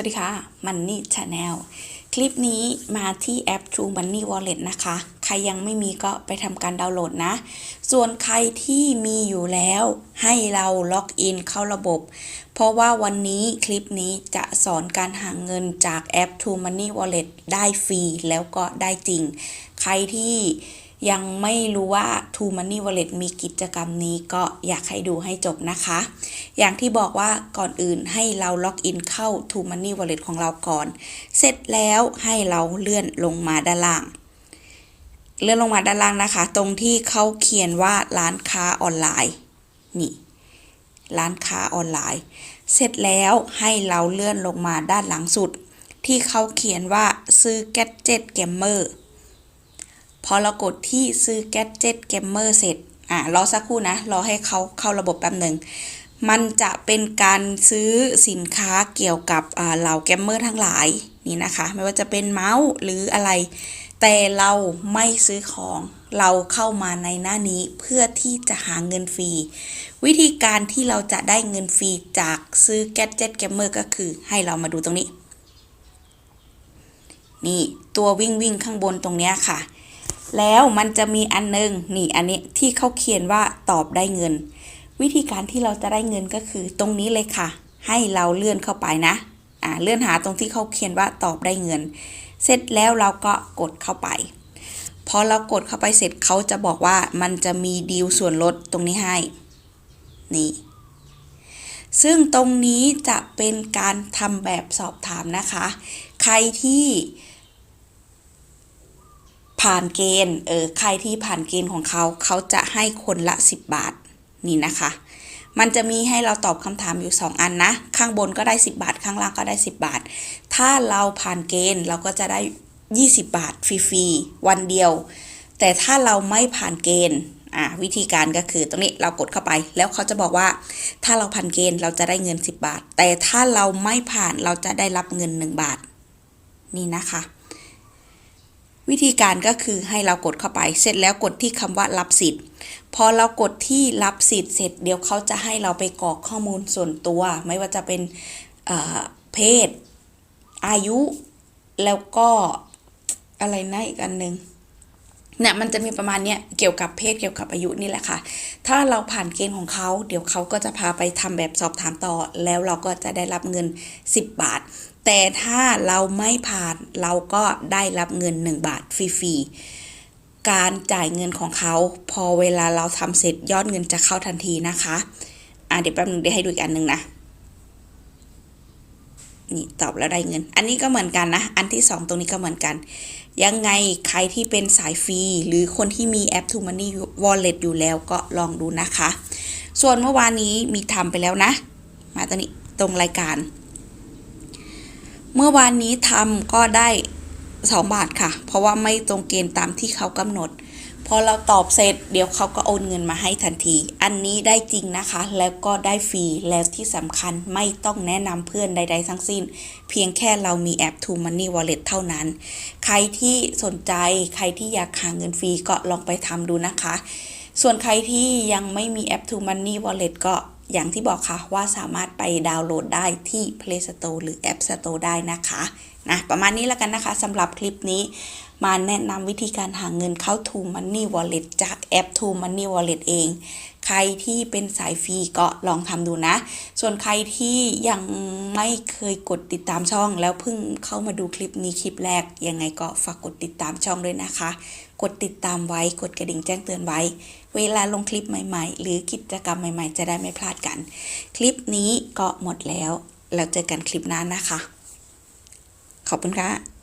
สวัสดีค่ะ Money Channel คลิปนี้มาที่แอป True Money Wallet นะคะ ใครยังไม่มีก็ไปทำการดาวน์โหลดนะ ส่วนใครที่มีอยู่แล้ว ให้เราล็อกอินเข้าระบบ เพราะว่าวันนี้คลิปนี้จะสอนการหาเงินจากแอป True Money Wallet ได้ฟรีแล้วก็ได้จริง ใครที่ ยังไม่รู้ว่า True Money Wallet มีกิจกรรมนี้ก็อยากให้ดูให้จบนะคะ อย่างที่บอกว่าก่อนอื่นให้เราล็อกอินเข้า True Money Wallet ของเราก่อน เสร็จแล้วให้เราเลื่อนลงมาด้านล่าง เลื่อนลงมาด้านล่างนะคะ ตรงที่เขาเขียนว่าร้านค้าออนไลน์นี่ร้านค้าออนไลน์ เสร็จแล้วให้เราเลื่อนลงมาด้านหลังสุด ที่เขาเขียนว่าซื้อ Gadget Gamer พอร์ อเรากดที่ซื้อ Gadget Gamer เสร็จอะรอสักครู่นะ รอให้เขาเข้าระบบแป๊บหนึ่งมันจะเป็นการซื้อสินค้าเกี่ยวกับเหล่าแกมเมอร์ทั้งหลายนี่นะคะ ไม่ว่าจะเป็นเมาส์หรืออะไร แต่เราไม่ซื้อของเราเข้ามาในหน้านี้เพื่อที่จะหาเงินฟรี วิธีการที่เราจะได้เงินฟรีจากซื้อ Gadget Gamer ก็คือให้เรามาดูตรงนี้ นี่ตัววิ่งวิ่งข้างบนตรงนี้ค่ะ แล้วมันจะมีอันนึงนี่อันนี้ที่เขาเขียนว่าตอบได้เงิน วิธีการที่เราจะได้เงินก็คือตรงนี้เลยค่ะ ให้เราเลื่อนเข้าไปนะอ่าเลื่อนหาตรงที่เขาเขียนว่าตอบได้เงิน เสร็จแล้วเราก็กดเข้าไปพอเรากดเข้าไปเสร็จเขาจะบอกว่ามันจะมีดีลส่วนลดตรงนี้ให้นี่ซึ่งตรงนี้จะเป็นการทำแบบสอบถามนะคะ ใครที่ ผ่านเกณฑ์เออใครที่ผ่านเกณฑ์ของเขาเขาจะให้คนละ 10 บาทนี่นะคะ มันจะมีให้เราตอบคำถามอยู่ 2 อันนะ ข้างบนก็ได้ 10 บาท ข้างล่างก็ได้ 10 บาท ถ้าเราผ่านเกณฑ์เราก็จะได้ 20 บาทฟรีๆวันเดียว แต่ถ้าเราไม่ผ่านเกณฑ์อ่าวิธีการก็คือตรงนี้เรากดเข้าไป แล้วเขาจะบอกว่า ถ้าเราผ่านเกณฑ์เราจะได้เงิน 10 บาท แต่ถ้าเราไม่ผ่านเราจะได้รับเงิน 1 บาท นี่นะคะ วิธีการก็คือให้เรากดเข้าไป เสร็จแล้วกดที่คำว่ารับสิทธิ์ พอเรากดที่รับสิทธิ์เสร็จเดี๋ยวเขาจะให้เราไปกรอกข้อมูลส่วนตัว ไม่ว่าจะเป็นเเพศ อายุ แล้วก็อะไรนะอีกอันหนึ่งเนี่ยมันจะมีประมาณเนี้ยเกี่ยวกับเพศเกี่ยวกับอายุนี่แหละค่ะ ถ้าเราผ่านเกณฑ์ของเขา เดี๋ยวเขาก็จะพาไปทำแบบสอบถามต่อ แล้วเราก็จะได้รับเงิน 10 บาท แต่ถ้าเราไม่ผ่านเราก็ได้รับเงิน 1 บาทฟรีๆ การจ่ายเงินของเขา พอเวลาเราทำเสร็จยอดเงินจะเข้าทันทีนะคะอะเดี๋ยวแป๊บนึงเดี๋ยวให้ดูอีกอันหนึ่งนะนี่ตอบแล้วได้เงิน อันนี้ก็เหมือนกันนะ อันที่สองตรงนี้ก็เหมือนกัน ยังไงใครที่เป็นสายฟรี หรือคนที่มีแอป True Money Wallet อยู่แล้วก็ลองดูนะคะ ส่วนเมื่อวานนี้มีทำไปแล้วนะ มาตรงนี้ตรงรายการ เมื่อวานนี้ทำก็ได้ 2 บาทค่ะ เพราะว่าไม่ตรงเกณฑ์ตามที่เขากำหนด พอเราตอบเสร็จเดี๋ยวเขาก็โอนเงินมาให้ทันที อันนี้ได้จริงนะคะ แล้วก็ได้ฟรี แล้วที่สำคัญไม่ต้องแนะนำเพื่อนใด ๆ ทั้งสิ้น เพียงแค่เรามีแอป True Money Wallet เท่านั้น ใครที่สนใจใครที่อยากหาเงินฟรีก็ลองไปทำดูนะคะ ส่วนใครที่ยังไม่มีแอป True Money Wallet ก็ อย่างที่บอกค่ะว่าสามารถไปดาวน์โหลดได้ที่ Play Store หรือ App Store ได้นะคะนะประมาณนี้แล้วกันนะคะสำหรับคลิปนี้มาแนะนำวิธีการหาเงินเข้า To Money Wallet จากแอป To Money Wallet เอง ใครที่เป็นสายฟรีก็ลองทำดูนะ ส่วนใครที่ยังไม่เคยกดติดตามช่อง แล้วเพิ่งเข้ามาดูคลิปนี้คลิปแรก ยังไงก็ฝากกดติดตามช่องด้วยนะคะ กดติดตามไว้กดกระดิ่งแจ้งเตือนไว้ เวลาลงคลิปใหม่ๆ หรือกิจกรรมใหม่ๆ จะได้ไม่พลาดกัน คลิปนี้ก็หมดแล้ว แล้วเจอกันคลิปหน้านะคะ ขอบคุณค่ะ